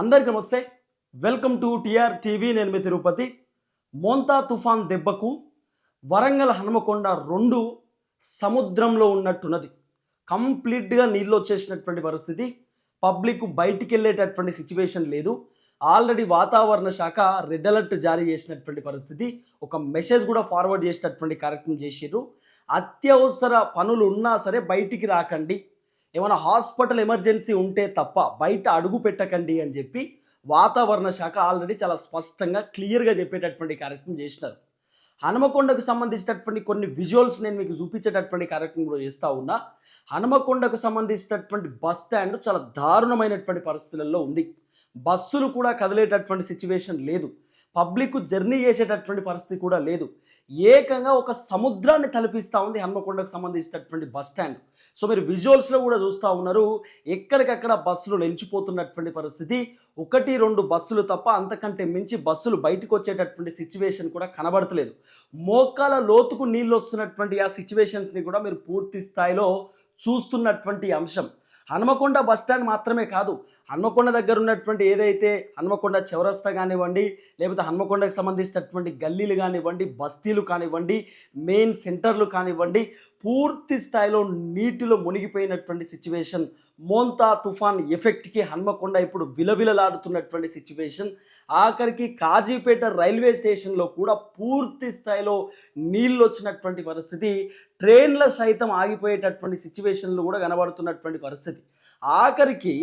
అందరికీ నమస్తే. Welcome to TR TV నేను మీ తిరుపతి. మోంతా తుఫాన్ దెబ్బకు వరంగల్ హనుమకొండ రెండు సముద్రంలో ఉన్నట్టున్నది. కంప్లీట్గా నీళ్ళు వచ్చేసినటువంటి పరిస్థితి. పబ్లిక్ బయటికి వెళ్ళేటటువంటి సిచ్యువేషన్ లేదు. ఆల్రెడీ వాతావరణ శాఖ రెడ్ అలర్ట్ జారీ చేసినటువంటి పరిస్థితి. ఒక మెసేజ్ కూడా ఫార్వర్డ్ చేసినటువంటి కార్యక్రమం చేసిర్రు. అత్యవసర పనులు ఉన్నా సరే బయటికి రాకండి. ఏమైనా హాస్పిటల్ ఎమర్జెన్సీ ఉంటే తప్ప బయట అడుగు పెట్టకండి అని చెప్పి వాతావరణ శాఖ ఆల్రెడీ చాలా స్పష్టంగా క్లియర్గా చెప్పేటటువంటి కార్యక్రమం చేసినారు. హనుమకొండకు సంబంధించినటువంటి కొన్ని విజువల్స్ నేను మీకు చూపించేటటువంటి కార్యక్రమం కూడా చేస్తూ ఉన్నా. హనుమకొండకు సంబంధించినటువంటి బస్ స్టాండ్ చాలా దారుణమైనటువంటి పరిస్థితులలో ఉంది. బస్సులు కూడా కదిలేటటువంటి సిచ్యువేషన్ లేదు. పబ్లిక్ జర్నీ చేసేటటువంటి పరిస్థితి కూడా లేదు. ఏకంగా ఒక సముద్రాన్ని తలపిస్తూ ఉంది హన్మకొండకు సంబంధించినటువంటి బస్ స్టాండ్. సో మీరు విజువల్స్లో కూడా చూస్తూ ఉన్నారు ఎక్కడికక్కడ బస్సులు నిలిచిపోతున్నటువంటి పరిస్థితి. ఒకటి రెండు బస్సులు తప్ప అంతకంటే మించి బస్సులు బయటకు వచ్చేటటువంటి సిచ్యువేషన్ కూడా కనబడతలేదు. మోకాల లోతుకు నీళ్ళు వస్తున్నటువంటి ఆ సిచ్యువేషన్స్ని కూడా మీరు పూర్తి స్థాయిలో చూస్తున్నటువంటి అంశం. హనుమకొండ బస్ స్టాండ్ మాత్రమే కాదు హన్మకొండ దగ్గర ఉన్నటువంటి ఏదైతే హన్మకొండ చౌరస్తా కానివ్వండి లేకపోతే హన్మకొండకు సంబంధించినటువంటి గల్లీలు కానివ్వండి బస్తీలు కానివ్వండి మెయిన్ సెంటర్లు కానివ్వండి పూర్తి స్థాయిలో నీటిలో మునిగిపోయినటువంటి సిచ్యువేషన్ మోంతా తుఫాన్ ఎఫెక్ట్కి హన్మకొండ ఇప్పుడు విలవిలలాడుతున్నటువంటి సిచ్యువేషన్ ఆఖరికి కాజీపేట రైల్వే స్టేషన్లో కూడా పూర్తి స్థాయిలో నీళ్ళు వచ్చినటువంటి పరిస్థితి. ట్రైన్ల సైతం ఆగిపోయేటటువంటి సిచ్యువేషన్లు కూడా కనబడుతున్నటువంటి పరిస్థితి. ఆఖరికి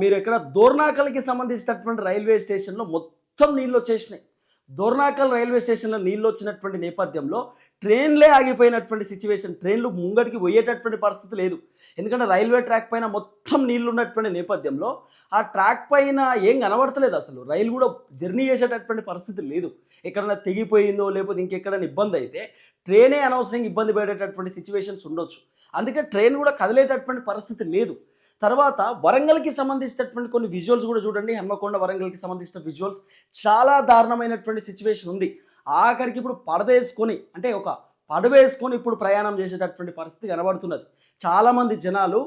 మీరు ఎక్కడ దోర్నాకల్కి సంబంధించినటువంటి రైల్వే స్టేషన్లో మొత్తం నీళ్ళు వచ్చేసినాయి. దోర్నాకల్ రైల్వే స్టేషన్లో నీళ్ళు వచ్చినటువంటి నేపథ్యంలో ట్రైన్లే ఆగిపోయినటువంటి సిచ్యువేషన్ ట్రైన్లు ముంగడికి పోయేటటువంటి పరిస్థితి లేదు. ఎందుకంటే రైల్వే ట్రాక్ పైన మొత్తం నీళ్ళు ఉన్నటువంటి నేపథ్యంలో ఆ ట్రాక్ పైన ఏం కనబడతలేదు అసలు. రైలు కూడా జర్నీ చేసేటటువంటి పరిస్థితి లేదు. ఎక్కడైనా తెగిపోయిందో లేకపోతే ఇంకెక్కడైనా ఇబ్బంది అయితే ట్రైనే అనవసరంగా ఇబ్బంది పడేటటువంటి సిచ్యువేషన్స్ ఉండొచ్చు. అందుకే ట్రైన్ కూడా కదిలేటటువంటి పరిస్థితి లేదు. తర్వాత వరంగల్కి సంబంధించినటువంటి కొన్ని విజువల్స్ కూడా చూడండి. హన్మకొండ వరంగల్కి సంబంధించిన విజువల్స్ చాలా దారుణమైనటువంటి సిచ్యువేషన్ ఉంది. ఆఖరికి ఇప్పుడు పడదేసుకొని అంటే ఒక పడవేసుకొని ఇప్పుడు ప్రయాణం చేసేటటువంటి పరిస్థితి కనబడుతున్నది. చాలామంది జనాలు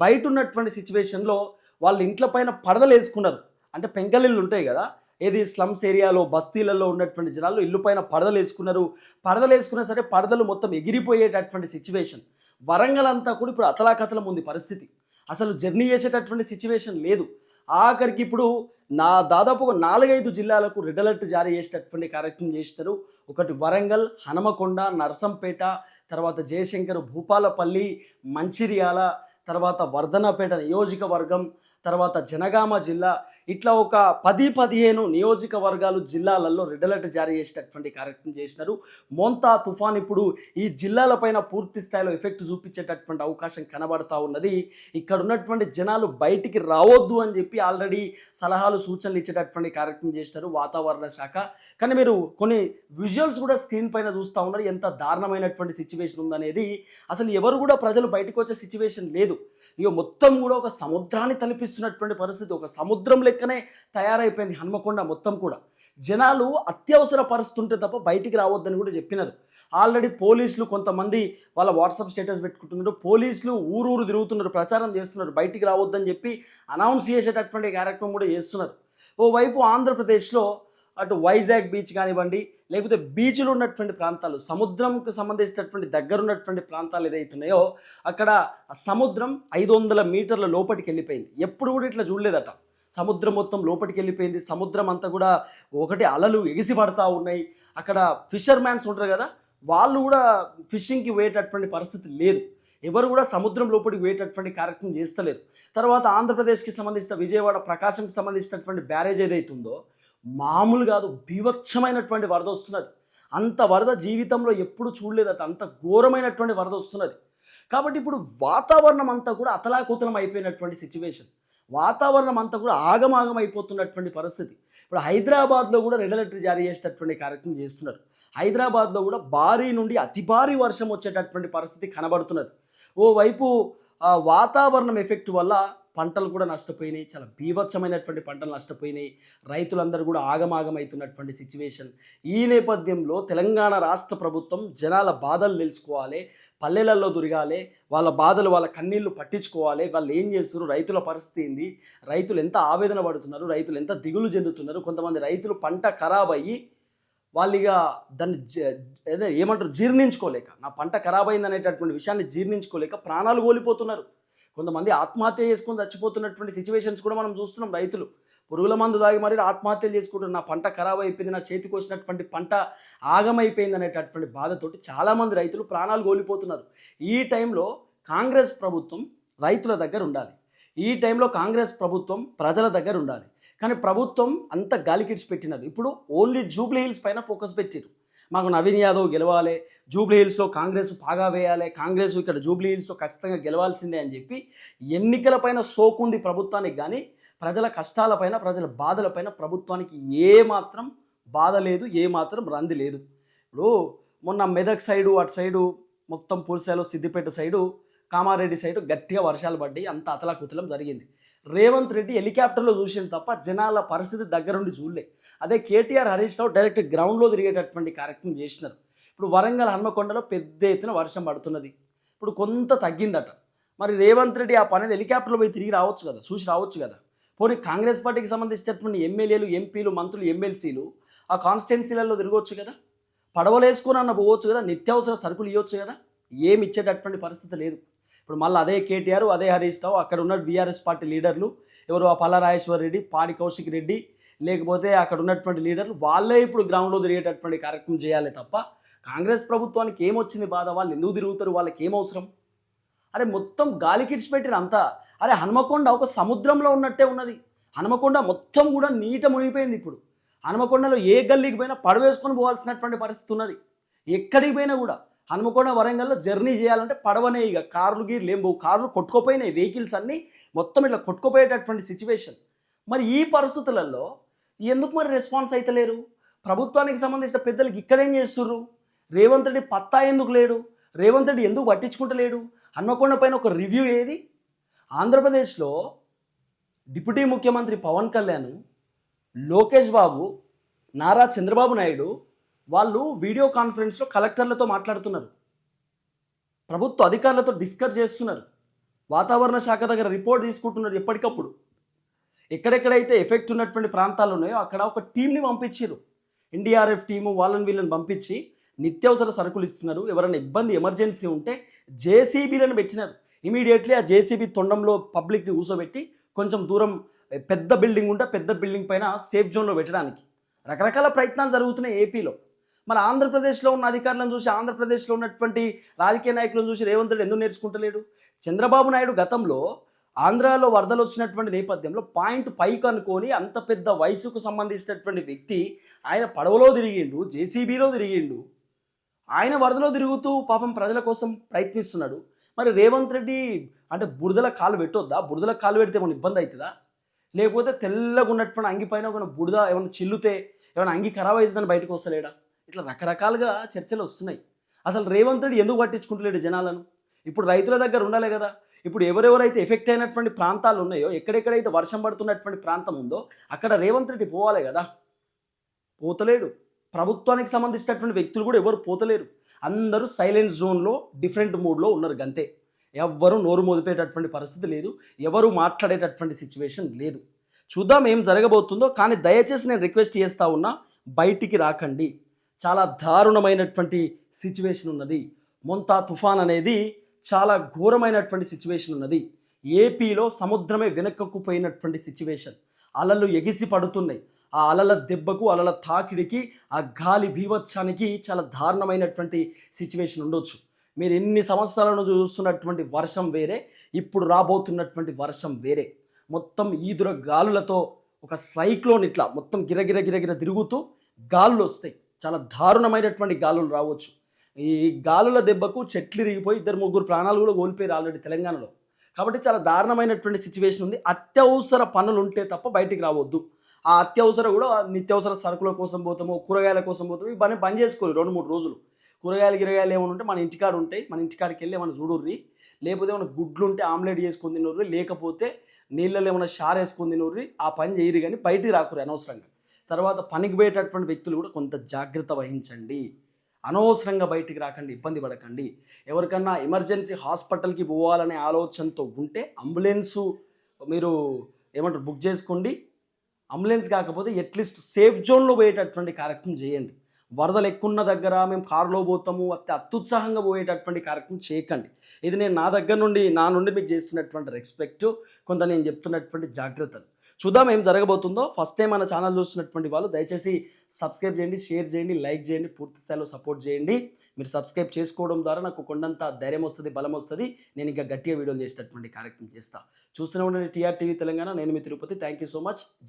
బయట ఉన్నటువంటి సిచ్యువేషన్లో వాళ్ళ ఇంట్ల పైన పడదలు వేసుకున్నారు అంటే పెంకలిల్లు ఉంటాయి కదా ఏది స్లమ్స్ ఏరియాలో బస్తీలలో ఉన్నటువంటి జనాలు ఇల్లు పైన పడదలు వేసుకున్నారు పడదలు వేసుకున్నా సరే పడదలు మొత్తం ఎగిరిపోయేటటువంటి సిచ్యువేషన్. వరంగల్ అంతా కూడా ఇప్పుడు అతలాకతలం ఉంది పరిస్థితి. అసలు జర్నీ చేసేటటువంటి సిచ్యువేషన్ లేదు. ఆఖరికి ఇప్పుడు నా దాదాపు ఒక నాలుగైదు జిల్లాలకు రెడ్ అలర్ట్ జారీ చేసేటటువంటి కార్యక్రమం చేస్తారు ఒకటి వరంగల్ హనమకొండ నర్సంపేట తర్వాత జయశంకర్ భూపాలపల్లి మంచిర్యాల తర్వాత వర్ధనపేట నియోజకవర్గం తర్వాత జనగామ జిల్లా ఇట్లా ఒక పది పదిహేను నియోజకవర్గాలు జిల్లాలలో రెడ్ అలర్ట్ జారీ చేసేటటువంటి కార్యక్రమం చేసినారు. మొంతా తుఫాన్ ఇప్పుడు ఈ జిల్లాలపైన పూర్తి స్థాయిలో ఎఫెక్ట్ చూపించేటటువంటి అవకాశం కనబడతా ఉన్నది. ఇక్కడ ఉన్నటువంటి జనాలు బయటికి రావద్దు అని చెప్పి ఆల్రెడీ సలహాలు సూచనలు ఇచ్చేటటువంటి కార్యక్రమం చేసినారు వాతావరణ శాఖ. కానీ మీరు కొన్ని విజువల్స్ కూడా స్క్రీన్ పైన చూస్తూ ఉన్నారు. ఎంత దారుణమైనటువంటి సిచ్యువేషన్ ఉందనేది. అసలు ఎవరు కూడా ప్రజలు బయటకు వచ్చే సిచ్యువేషన్ లేదు. ఇక మొత్తం కూడా ఒక సముద్రాన్ని తలపిస్తున్నటువంటి పరిస్థితి. ఒక సముద్రం లెక్కనే తయారైపోయింది హన్మకొండ మొత్తం కూడా. జనాలు అత్యవసర పరిస్థితుంటే తప్ప బయటికి రావద్దని కూడా చెప్పినారు. ఆల్రెడీ పోలీసులు కొంతమంది వాళ్ళ వాట్సాప్ స్టేటస్ పెట్టుకుంటున్నారు. పోలీసులు ఊరూరు తిరుగుతున్నారు ప్రచారం చేస్తున్నారు బయటికి రావద్దని చెప్పి అనౌన్స్ చేసేటటువంటి కార్యక్రమం కూడా చేస్తున్నారు. ఓవైపు ఆంధ్రప్రదేశ్లో అటు వైజాగ్ బీచ్ కానివ్వండి లేకపోతే బీచ్లు ఉన్నటువంటి ప్రాంతాలు సముద్రంకు సంబంధించినటువంటి దగ్గర ఉన్నటువంటి ప్రాంతాలు ఏదైతున్నాయో అక్కడ సముద్రం ఐదు వందల మీటర్ల లోపలికి వెళ్ళిపోయింది. ఎప్పుడు కూడా ఇట్లా చూడలేదట. సముద్రం మొత్తం లోపలికి వెళ్ళిపోయింది. సముద్రం అంతా కూడా ఒకటి అలలు ఎగిసి పడతా ఉన్నాయి. అక్కడ ఫిషర్ మ్యాన్స్ ఉంటారు కదా వాళ్ళు కూడా ఫిషింగ్కి పోయేటటువంటి పరిస్థితి లేదు. ఎవరు కూడా సముద్రం లోపలికి పోయేటటువంటి కార్యక్రమం చేస్తలేరు. తర్వాత ఆంధ్రప్రదేశ్కి సంబంధించిన విజయవాడ ప్రకాశంకి సంబంధించినటువంటి బ్యారేజ్ ఏదైతుందో మామూలు కాదు బీభత్సమైనటువంటి వరద వస్తున్నది. అంత వరద జీవితంలో ఎప్పుడు చూడలేదు అది అంత ఘోరమైనటువంటి వరద వస్తున్నది. కాబట్టి ఇప్పుడు వాతావరణం అంతా కూడా అతలాకుతలం అయిపోయినటువంటి సిచ్యువేషన్ వాతావరణం అంతా కూడా ఆగమాగం అయిపోతున్నటువంటి పరిస్థితి. ఇప్పుడు హైదరాబాద్లో కూడా రెడ్ అలర్ట్ జారీ చేసేటటువంటి కార్యక్రమం చేస్తున్నారు. హైదరాబాద్లో కూడా భారీ నుండి అతి భారీ వర్షం వచ్చేటటువంటి పరిస్థితి కనబడుతున్నది. ఓవైపు వాతావరణం ఎఫెక్ట్ వల్ల పంటలు కూడా నష్టపోయినాయి. చాలా బీభత్సమైనటువంటి పంటలు నష్టపోయినాయి. రైతులందరూ కూడా ఆగమాగమవుతున్నటువంటి సిచ్యువేషన్ ఈ నేపథ్యంలో తెలంగాణ రాష్ట్ర ప్రభుత్వం జనాల బాధలు తెలుసుకోవాలి. పల్లెలలో తిరగాలి వాళ్ళ బాధలు వాళ్ళ కన్నీళ్ళు పట్టించుకోవాలి. వాళ్ళు ఏం చేస్తున్నారు? రైతుల పరిస్థితి ఏంది? రైతులు ఎంత ఆవేదన పడుతున్నారు? రైతులు ఎంత దిగులు చెందుతున్నారు? కొంతమంది రైతులు పంట ఖరాబ్ అయ్యి వాళ్ళు ఇక దాన్ని జ- ఏమంటారు? జీర్ణించుకోలేక నా పంట ఖరాబ్ అయింది అనేటటువంటి విషయాన్ని జీర్ణించుకోలేక ప్రాణాలు కోల్పోతున్నారు. కొంతమంది ఆత్మహత్య చేసుకొని చచ్చిపోతున్నటువంటి సిచ్యువేషన్స్ కూడా మనం చూస్తున్నాం రైతులు. పురుగుల మందు తాగి మరి ఆత్మహత్యలు చేసుకుంటారు నా పంట ఖరాబ్ అయిపోయింది నా చేతికి వచ్చినటువంటి పంట ఆగమైపోయింది అనేటటువంటి బాధతోటి చాలామంది రైతులు ప్రాణాలు కోల్పోతున్నారు. ఈ టైంలో కాంగ్రెస్ ప్రభుత్వం రైతుల దగ్గర ఉండాలి. ఈ టైంలో కాంగ్రెస్ ప్రభుత్వం ప్రజల దగ్గర ఉండాలి. కానీ ప్రభుత్వం అంత గాలికిడ్స్ పెట్టినది. ఇప్పుడు ఓన్లీ జూబ్లీ హిల్స్ పైన ఫోకస్ పెట్టారు మాకు నవీన్ యాదవ్ గెలవాలి జూబ్లీ హిల్స్లో కాంగ్రెస్ బాగా వేయాలి కాంగ్రెస్ ఇక్కడ జూబ్లీ హిల్స్లో ఖచ్చితంగా గెలవాల్సిందే అని చెప్పి ఎన్నికల పైన సోకుంది ప్రభుత్వానికి కానీ ప్రజల కష్టాలపైన ప్రజల బాధలపైన ప్రభుత్వానికి ఏ మాత్రం బాధ లేదు ఏ మాత్రం రంది లేదు. ఇప్పుడు మొన్న మెదక్ సైడు అటు సైడు మొత్తం పూర్సేలో సిద్దిపేట సైడు కామారెడ్డి సైడు గట్టిగా వర్షాలు పడ్డాయి అంత అతలాకుతలం జరిగింది. రేవంత్ రెడ్డి హెలికాప్టర్లో చూసిండు తప్ప జనాల పరిస్థితి దగ్గరుండి చూడలే. అదే కేటీఆర్ హరీష్ రావు డైరెక్ట్ గ్రౌండ్లో తిరిగేటటువంటి కార్యక్రమం చేసినారు. ఇప్పుడు వరంగల్ హన్మకొండలో పెద్ద ఎత్తున వర్షం పడుతున్నది. ఇప్పుడు కొంత తగ్గిందట. మరి రేవంత్ రెడ్డి ఆ పని హెలికాప్టర్లో పోయి తిరిగి రావచ్చు కదా? చూసి రావచ్చు కదా? పోనీ కాంగ్రెస్ పార్టీకి సంబంధించినటువంటి ఎమ్మెల్యేలు ఎంపీలు మంత్రులు ఎమ్మెల్సీలు ఆ కాన్స్టిట్యున్సీలలో తిరగవచ్చు కదా? పడవలేసుకుని అన్న పోవచ్చు కదా? నిత్యావసర సరుకులు ఇవ్వచ్చు కదా? ఏమి ఇచ్చేటటువంటి పరిస్థితి లేదు. ఇప్పుడు మళ్ళీ అదే కేటీఆర్ అదే హరీష్ రావు అక్కడ ఉన్న బీఆర్ఎస్ పార్టీ లీడర్లు ఎవరు? ఆ పల్లరాజేశ్వర రెడ్డి పాడి కౌశిక్ రెడ్డి లేకపోతే అక్కడ ఉన్నటువంటి లీడర్లు వాళ్ళే ఇప్పుడు గ్రౌండ్లో తిరిగేటటువంటి కార్యక్రమం చేయాలి తప్ప కాంగ్రెస్ ప్రభుత్వానికి ఏమొచ్చింది బాధ? వాళ్ళు ఎందుకు తిరుగుతారు? వాళ్ళకి ఏం అవసరం? అరే మొత్తం గాలి కిడ్స్ పెట్టిన అంతా. అరే హనుమకొండ ఒక సముద్రంలో ఉన్నట్టే ఉన్నది. హనుమకొండ మొత్తం కూడా నీట మునిగిపోయింది ఇప్పుడు. హనుమకొండలో ఏ గల్లీకి పోయినా పడవేసుకొని పోవాల్సినటువంటి పరిస్థితి ఉన్నది. ఎక్కడికి పోయినా కూడా. హనుమకొండ వరంగల్లో జర్నీ చేయాలంటే పడవనే ఇక. కార్లు గీర్లు ఏం కార్లు కొట్టుకోపోయినాయి. వెహికల్స్ అన్నీ మొత్తం ఇట్లా కొట్టుకుపోయేటటువంటి సిచ్యువేషన్ మరి ఈ పరిస్థితులలో ఎందుకు మరి రెస్పాన్స్ అయితలేరు? ప్రభుత్వానికి సంబంధించిన పెద్దలకి ఇక్కడేం చేస్తుర్రు? రేవంత్ రెడ్డి పత్తా ఎందుకు లేడు? రేవంత్ రెడ్డి ఎందుకు పట్టించుకుంటలేడు? హన్మకొండ పైన ఒక రివ్యూ ఏది? ఆంధ్రప్రదేశ్లో డిప్యూటీ ముఖ్యమంత్రి పవన్ కళ్యాణ్ లోకేష్ బాబు నారా చంద్రబాబు నాయుడు వాళ్ళు వీడియో కాన్ఫరెన్స్లో కలెక్టర్లతో మాట్లాడుతున్నారు. ప్రభుత్వ అధికారులతో డిస్కస్ చేస్తున్నారు. వాతావరణ శాఖ దగ్గర రిపోర్ట్ తీసుకుంటున్నారు ఎప్పటికప్పుడు. ఎక్కడెక్కడైతే ఎఫెక్ట్ ఉన్నటువంటి ప్రాంతాలు ఉన్నాయో అక్కడ ఒక టీంని పంపించారు ఎన్డీఆర్ఎఫ్ టీము వాళ్ళని వీళ్ళని పంపించి నిత్యావసర సరుకులు ఇస్తున్నారు. ఎవరైనా ఇబ్బంది ఎమర్జెన్సీ ఉంటే జేసీబీలను పెట్టినారు. ఇమీడియట్లీ ఆ జేసీబీ తొండంలో పబ్లిక్ని కూర్చోబెట్టి కొంచెం దూరం పెద్ద బిల్డింగ్ ఉంటే పెద్ద బిల్డింగ్ పైన సేఫ్ జోన్లో పెట్టడానికి. రకరకాల ప్రయత్నాలు జరుగుతున్నాయి ఏపీలో. మరి ఆంధ్రప్రదేశ్లో ఉన్న అధికారులను చూసి ఆంధ్రప్రదేశ్లో ఉన్నటువంటి రాజకీయ నాయకులను చూసి రేవంత్ రెడ్డి ఎందుకు నేర్చుకుంటలేడు? చంద్రబాబు నాయుడు గతంలో ఆంధ్రాలో వరదలు వచ్చినటువంటి నేపథ్యంలో పాయింట్ పైకి అనుకొని అంత పెద్ద వయసుకు సంబంధించినటువంటి వ్యక్తి ఆయన పడవలో తిరిగిండు జేసీబీలో తిరిగిండు. ఆయన వరదలో తిరుగుతూ పాపం ప్రజల కోసం ప్రయత్నిస్తున్నాడు. మరి రేవంత్ రెడ్డి అంటే బురదల కాలు పెట్టొద్దా? బురదల కాలు పెడితే ఏమైనా ఇబ్బంది అవుతుందా? లేకపోతే తెల్లగా ఉన్నటువంటి అంగి పైన ఒక బురద ఏమైనా చిల్లుతే ఏమైనా అంగి ఖరాబ్ అవుతుందని బయటకు వస్తలేడా? ఇట్లా రకరకాలుగా చర్చలు వస్తున్నాయి. అసలు రేవంత్ రెడ్డి ఎందుకు పట్టించుకుంటలేడు జనాలను? ఇప్పుడు రైతుల దగ్గర ఉండాలి కదా. ఇప్పుడు ఎవరెవరైతే ఎఫెక్ట్ అయినటువంటి ప్రాంతాలు ఉన్నాయో ఎక్కడెక్కడైతే వర్షం పడుతున్నటువంటి ప్రాంతం ఉందో అక్కడ రేవంత్ రెడ్డి పోవాలి కదా. పోతలేడు. ప్రభుత్వానికి సంబంధించినటువంటి వ్యక్తులు కూడా ఎవరు పోతలేరు. అందరూ సైలెంట్ జోన్లో డిఫరెంట్ మూడ్లో ఉన్నారు గంతే. ఎవ్వరు నోరు మోదిపేటటువంటి పరిస్థితి లేదు. ఎవరు మాట్లాడేటటువంటి సిచ్యువేషన్ లేదు. చూద్దాం ఏం జరగబోతుందో కానీ దయచేసి నేను రిక్వెస్ట్ చేస్తా ఉన్నా బయటికి రాకండి. చాలా దారుణమైనటువంటి సిచ్యువేషన్ ఉన్నది. మొంతా తుఫాన్ అనేది చాలా ఘోరమైనటువంటి సిచ్యువేషన్ ఉన్నది. ఏపీలో సముద్రమే వెనక్కకు పోయినటువంటి సిచ్యువేషన్ అలలు ఎగిసి పడుతున్నాయి. ఆ అలల దెబ్బకు అలల తాకిడికి ఆ గాలి భీవత్సానికి చాలా దారుణమైనటువంటి సిచ్యువేషన్ ఉండొచ్చు. మీరు ఎన్ని సంవత్సరాల నుంచి చూస్తున్నటువంటి వర్షం వేరే ఇప్పుడు రాబోతున్నటువంటి వర్షం వేరే. మొత్తం ఈదుర గాలులతో ఒక సైక్లోన్ ఇట్లా మొత్తం గిరగిర గిరగిర తిరుగుతూ గాలులు వస్తాయి. చాలా దారుణమైనటువంటి గాలులు రావచ్చు. ఈ గాలుల దెబ్బకు చెట్లు ఇరిగిపోయి ఇద్దరు ముగ్గురు ప్రాణాలు కూడా కోల్పోయారు ఆల్రెడీ తెలంగాణలో. కాబట్టి చాలా దారుణమైనటువంటి సిచ్యువేషన్ ఉంది. అత్యవసర పనులు ఉంటే తప్ప బయటికి రావద్దు. ఆ అత్యవసర కూడా నిత్యవసర సరుకుల కోసం పోతాము కూరగాయల కోసం పోతాము ఇవన్నీ పని చేసుకోరు రెండు మూడు రోజులు. కూరగాయలు గిరగాయలు ఏమైనా ఉంటే మన ఇంటికాడ ఉంటాయి మన ఇంటికాడికి వెళ్ళి ఏమైనా చూడుర్రి. లేకపోతే ఏమైనా గుడ్లు ఉంటే ఆమ్లెట్ చేసుకుని తినరు లేకపోతే నీళ్ళలో ఏమైనా షార్ వేసుకుని నూరి ఆ పని చేయరు కానీ బయటికి రాకురు అనవసరంగా. తర్వాత పనికి పోయేటటువంటి వ్యక్తులు కూడా కొంత జాగ్రత్త వహించండి. అనవసరంగా బయటికి రాకండి ఇబ్బంది పడకండి. ఎవరికన్నా ఎమర్జెన్సీ హాస్పిటల్కి పోవాలనే ఆలోచనతో ఉంటే అంబులెన్సు మీరు ఏమంటారు బుక్ చేసుకోండి. అంబులెన్స్ కాకపోతే ఎట్లీస్ట్ సేఫ్ జోన్లో పోయేటటువంటి కార్యక్రమం చేయండి. వరదలు ఎక్కున్న దగ్గర మేము కారులో పోతాము అత్య అత్యుత్సాహంగా పోయేటటువంటి కార్యక్రమం చేయకండి. ఇది నేను నా దగ్గర నుండి నా నుండి మీకు చేస్తున్నటువంటి రెస్పెక్ట్ కొంత నేను చెప్తున్నటువంటి జాగ్రత్తలు. చూద్దాం ఏం జరగబోతుందో. ఫస్ట్ టైం మన ఛానల్ చూస్తున్నటువంటి వాళ్ళు దయచేసి సబ్స్క్రైబ్ చేయండి షేర్ చేయండి లైక్ చేయండి పూర్తి స్థాయిలో సపోర్ట్ చేయండి. మీరు సబ్స్క్రైబ్ చేసుకోవడం ద్వారా నాకు కొండంత ధైర్యం వస్తుంది బలం వస్తుంది. నేను ఇంకా గట్టిగా వీడియోలు చేసేటటువంటి కార్యక్రమం చేస్తా. చూస్తూనే ఉండండి టీఆర్ టీవీ తెలంగాణ. నేను మీ Tirupati. Thank you so much జై